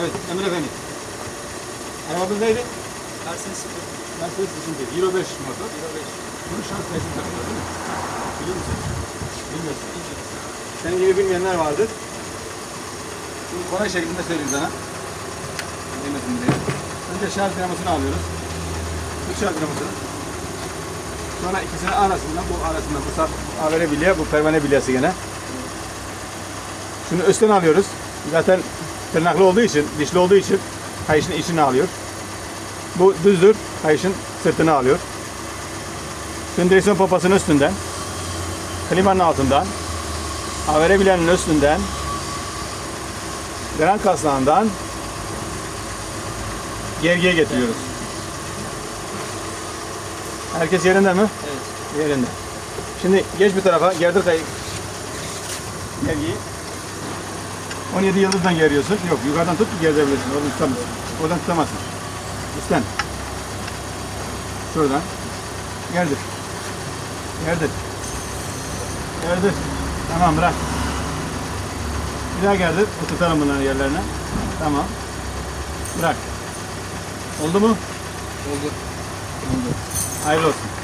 Evet Emre Efendi. Arabamız neydi? Mercedes sıfır. Mercedes isimli. Euro 5 motor. Euro 5. Bunu şans kaçın takıyor değil mi? Biliyor musun? Bilmiyorsun. Senin gibi bilmeyenler vardır. Şimdi kolay şekilde söyleyeyim sana. Bilmesin diye. Önce şarj dinamosunu alıyoruz. Bu şarj dinamosunu. Sonra ikisinin arasında, bu arasında bu sap AVR bilye, bu pervane bilyesi gene. Şunu üstten alıyoruz. Zaten tırnaklı olduğu için, dişli olduğu için kayışın içine alıyor. Bu düzdür, kayışın sırtını alıyor. Şimdi direksiyon pompasının üstünden, klimanın altından, AVR bilenin üstünden, gren kaslağından gergiye getiriyoruz. Herkes yerinde mi? Evet. Yerinde. Şimdi geç bir tarafa, gerdir kayı. Gergiyi. 17 yıldızdan geriyorsun. Yok, yukarıdan tut ki. Oradan tutamazsın. Oradan tutamazsın. Üstten. Şuradan. Gerdir. Gerdir. Gerdir. Tamam bırak. Bir daha gerdir. Oturtalım bunları yerlerine. Tamam. Bırak. Oldu mu? Oldu. Oldu. Hayırlı olsun.